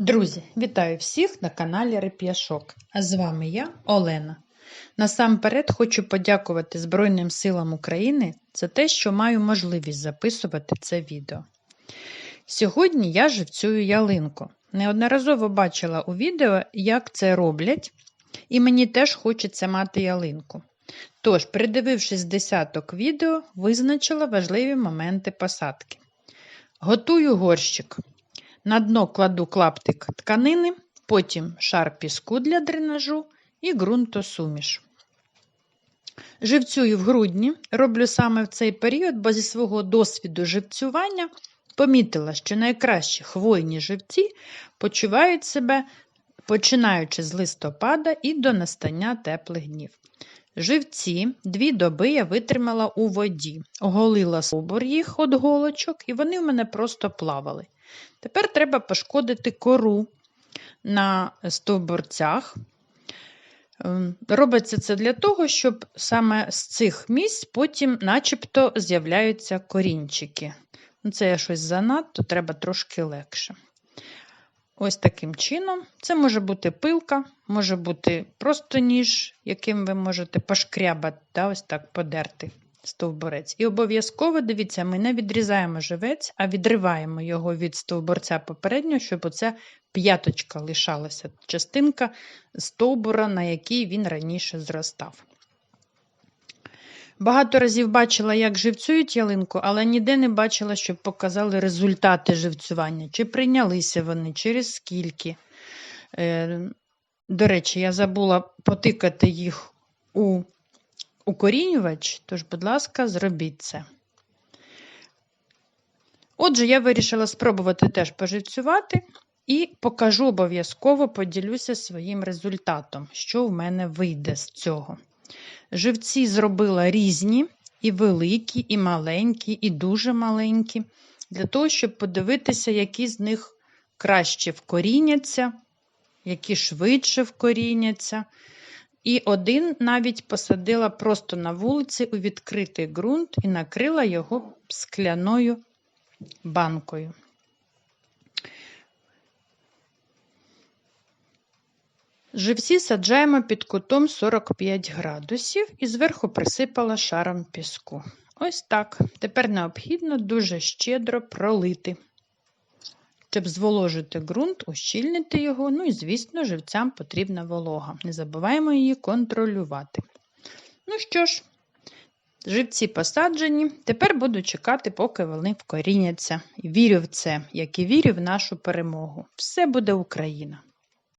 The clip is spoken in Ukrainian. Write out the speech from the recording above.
Друзі, вітаю всіх на каналі Реп'яшок. А з вами я, Олена. Насамперед хочу подякувати Збройним силам України за те, що маю можливість записувати це відео. Сьогодні я живцюю ялинку. Неодноразово бачила у відео, як це роблять, і мені теж хочеться мати ялинку. Тож, придивившись десяток відео, визначила важливі моменти посадки. Готую горщик. На дно кладу клаптик тканини, потім шар піску для дренажу і ґрунтосуміш. Живцюю в грудні, роблю саме в цей період, бо зі свого досвіду живцювання помітила, що найкращі хвойні живці почувають себе, починаючи з листопада і до настання теплих днів. Живці дві доби я витримала у воді, оголила собор їх від голочок, і вони в мене просто плавали. Тепер треба пошкодити кору на стовбурцях. Ем, робиться це для того, щоб саме з цих місць потім начебто з'являються корінчики. Ну, це я щось занадто, треба трошки легше. Ось таким чином. Це може бути пилка, може бути просто ніж, яким ви можете пошкрябати, та ось так подерти стовбурець. І обов'язково, дивіться, ми не відрізаємо живець, а відриваємо його від стовбурця попередньо, щоб оця п'яточка лишалася, частинка стовбура, на якій він раніше зростав. Багато разів бачила, як живцюють ялинку, але ніде не бачила, щоб показали результати живцювання, чи прийнялися вони, через скільки. Е, До речі, я забула потикати їх у укорінювач, тож, будь ласка, зробіть це. Отже, я вирішила спробувати теж поживцювати і покажу обов'язково поділюся своїм результатом, що в мене вийде з цього. Живці зробила різні, і великі, і маленькі, і дуже маленькі, для того, щоб подивитися, які з них краще вкоріняться, які швидше вкоріняться. І один навіть посадила просто на вулиці у відкритий ґрунт і накрила його скляною банкою. Живці саджаємо під кутом 45 градусів і зверху присипала шаром піску. Ось так. Тепер необхідно дуже щедро пролити, щоб зволожити ґрунт, ущільнити його, ну і, звісно, живцям потрібна волога. Не забуваємо її контролювати. Ну що ж, живці посаджені. Тепер буду чекати, поки вони вкоріняться. Вірю в це, як і вірю в нашу перемогу. Все буде Україна!